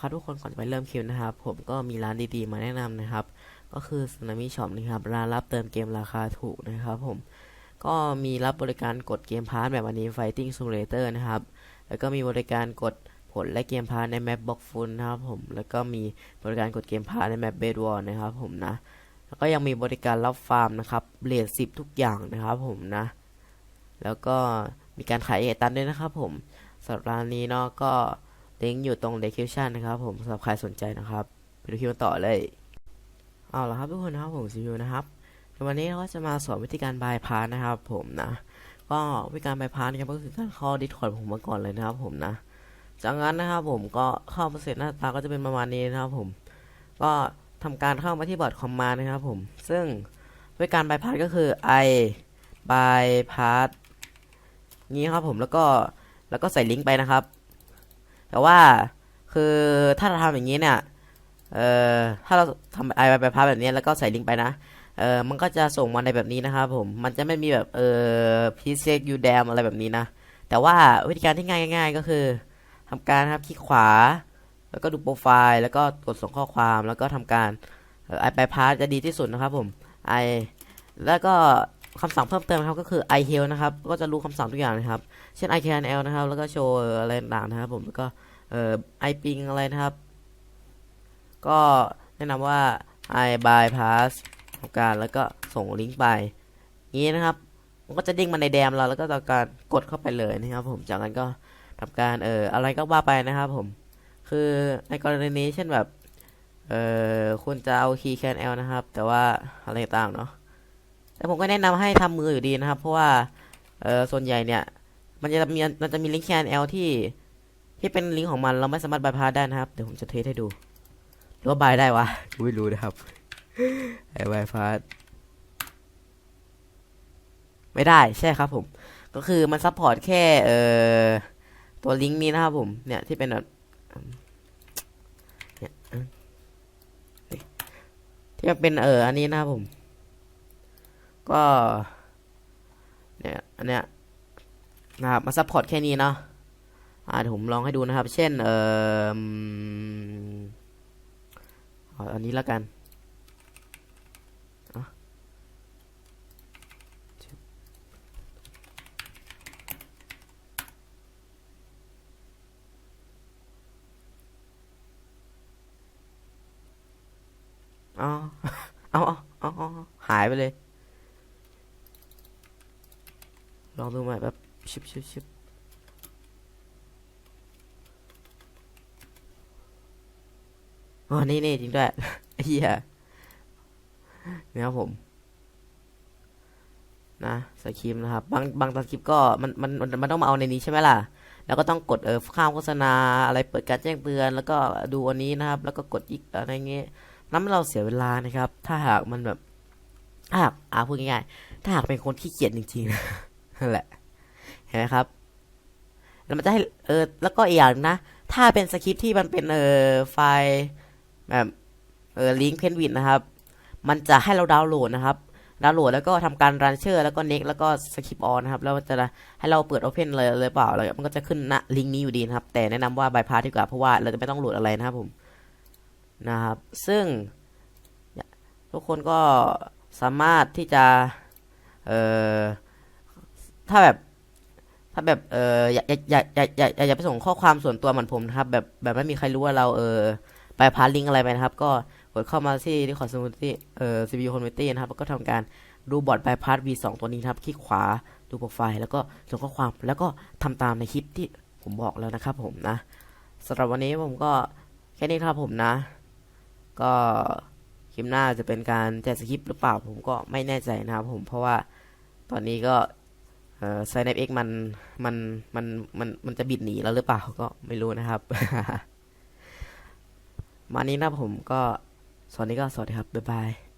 ครับทุกคนก่อนจะไปเริ่มคลิปนะครับ ผมก็มีร้านดีๆมาแนะนำนะครับ ก็คือสนามิช็อปนะครับร้านรับเติมเกมราคาถูกนะครับ ผมก็มีรับบริการกดเกมพาร์ทแบบวันนี้ Fighting Simulator นะครับ แล้วก็มีบริการกดผลและเกมพาร์ทในแมปบ็อกฟุนนะครับผมแล้วก็มีบริการกดเกมพาร์ทในแมปเบดวอลนะครับผมนะแล้วก็ยังมีบริการรับฟาร์มนะครับเลทสิบทุกอย่างนะครับผมนะ แล้วก็มีการขายเอตันด้วยนะครับผมสำหรับร้านนี้เนาะก็ ลิงก์อยู่ตรง description นะครับผมสำหรับใครสนใจนะครับไปดูคลิปกันต่อเลยเอาละครับทุกคนนะครับผมซีวิวนะครับวันนี้เราก็จะมาสอนวิธีการบายพาสนะครับ ผมนะก็วิธีการบายพาสนะครับก็คือการเข้าดิสคอร์ดผมมาก่อนเลยนะครับ ผมนะจากนั้นนะครับผมก็เข้ามาเสร็จหน้าตาก็จะเป็นประมาณนี้นะครับผมก็ทำการเข้ามาที่บอร์ดคอมมานด์นะครับผม ซึ่งวิธีการบายพาสก็คือ i bypass นี้ครับผมแล้วก็แล้วก็ใส่ลิงก์ไปนะครับ แต่ว่าคือถ้าเราทำอย่างนี้เนี่ยเอ่อถ้าเราทำ i bypass แบบนี้แล้วก็ใส่ลิงก์ไปนะเออมันก็จะส่งมาในแบบนี้นะครับผม มันจะไม่มีแบบเออ please check you dam อะไรแบบนี้นะ แต่ว่าวิธีการที่ง่ายง่ายๆก็คือทำการครับคลิกขวา แล้วก็ดูโปรไฟล์แล้วก็กดส่งข้อความแล้วก็ทำการเอ่อ i bypass จะดีที่สุดนะครับผม i แล้วก็ คำสั่งเพิ่มเติมนะครับก็คือ i h e l นะครับก็จะรู้คำสั่งทุกอย่างนะครับ เช่น i can l นะครับ แล้วก็โชว์อะไรต่างนะครับผมแล้วก็เอ่อ i ping อะไรนะครับ ก็แนะนำว่า i bypass ทำการแล้วก็ส่งลิงก์ไปงี้นะครับมันก็จะดิ้งมาในแดมเราแล้วก็ทำการกดเข้าไปเลยนะครับ ผมจากนั้นก็ทำการเอ่ออะไรก็ว่าไปนะครับ ผม คือในกรณีนี้เช่นแบบเอ่อคุณจะเอา key can l นะครับ แต่ว่าอะไรต่างเนาะ แต่ผมก็แนะนำให้ทำมืออยู่ดีนะครับ เพราะว่าเอ่อส่วนใหญ่เนี่ย มันจะมีมันจะมีลิงก์ can l ที่ที่เป็นลิงก์ของมันเราไม่สามารถบายพาสได้นะครับ เดี๋ยวผมจะเทสให้ดูหรือว่าบายได้วะไม่รู้นะครับไอ้บายพาสไม่ได้ใช่ครับผม ก็คือมันซัพพอร์ตแค่เอ่อตัวลิงก์นี้นะครับผม เนี่ยที่เป็นแบบเนี่ยเฮ้ยที่มันเป็นเอออันนี้นะครับผม ก็เนี่ยอันเนี้ยนะครับมาซัพพอร์ตแค่นี้เนาะอ่าเดี๋ยวผมลองให้ดูนะครับ เช่นเอ่ออันนี้แล้วกันอ๋อเอาเอาเอาเอาหายไปเลย ลองดูใหม่แบบชิบชิบชิบอ๋อนี่นี่จริงด้วยเฮียเนี่ยครับผม นะสคริปต์นะครับ บางบางสคริปก็มันมันมันมันต้องมาเอาในนี้ใช่ไหมล่ะ แล้วก็ต้องกดเออข้ามโฆษณาอะไรเปิดการแจ้งเตือน แล้วก็ดูอันนี้นะครับ แล้วก็กดอีกอะไรเงี้ยนั่นเราเสียเวลานะครับ ถ้าหากมันแบบถ้าหากอาพูดง่ายๆถ้าหากเป็นคนขี้เกียจจริงๆ นั่นแหละเห็นไหมครับ แล้วมันจะให้เออแล้วก็อีกอย่างนะ ถ้าเป็นสคริปที่มันเป็นเออไฟล์แบบเออลิงก์เพนวินนะครับ มันจะให้เราดาวน์โหลดนะครับดาวน์โหลดแล้วก็ทำการรันเชอร์แล้วก็เน็กแล้วก็สคริปออนนะครับแล้วมันจะให้เราเปิด Open เลยเลยเปล่าแล้วมันก็จะขึ้นหน้าลิงก์นี้อยู่ดีนะครับ แต่แนะนำว่าบายพาสดีกว่าเพราะว่าเราจะไม่ต้องโหลดอะไรนะครับผมนะครับ ซึ่งทุกคนก็สามารถที่จะเอ่อ ถ้าแบบ ถ้าแบบเอออย่าอย่าอย่าอย่าอย่าอย่าไปส่งข้อความส่วนตัวเหมือนผมนะครับ แบบแบบไม่มีใครรู้ว่าเราเออไปพาลิงอะไรไปนะครับ ก็กดเข้ามาที่ที่คอร์สมูนิตี้เอ่อ CPU Community นะครับแล้วก็ทำการดูบอร์ดบายพาส V2 ตัวนี้นะครับ คลิกขวาดูโปรไฟล์แล้วก็ส่งข้อความแล้วก็ทำตามในคลิปที่ผมบอกแล้วนะครับผมนะสำหรับวันนี้ผมก็แค่นี้ครับผมนะ ก็คลิปหน้าจะเป็นการแจกสคริปต์หรือเปล่าผมก็ไม่แน่ใจนะครับผมเพราะว่าตอนนี้ก็ เอ่อ Synapse X มันมันมันมันมันจะบิดหนีแล้วหรือเปล่าก็ไม่รู้นะครับ มานี้นะผมก็สวัสดีก็สวัสดีครับ บ๊ายบาย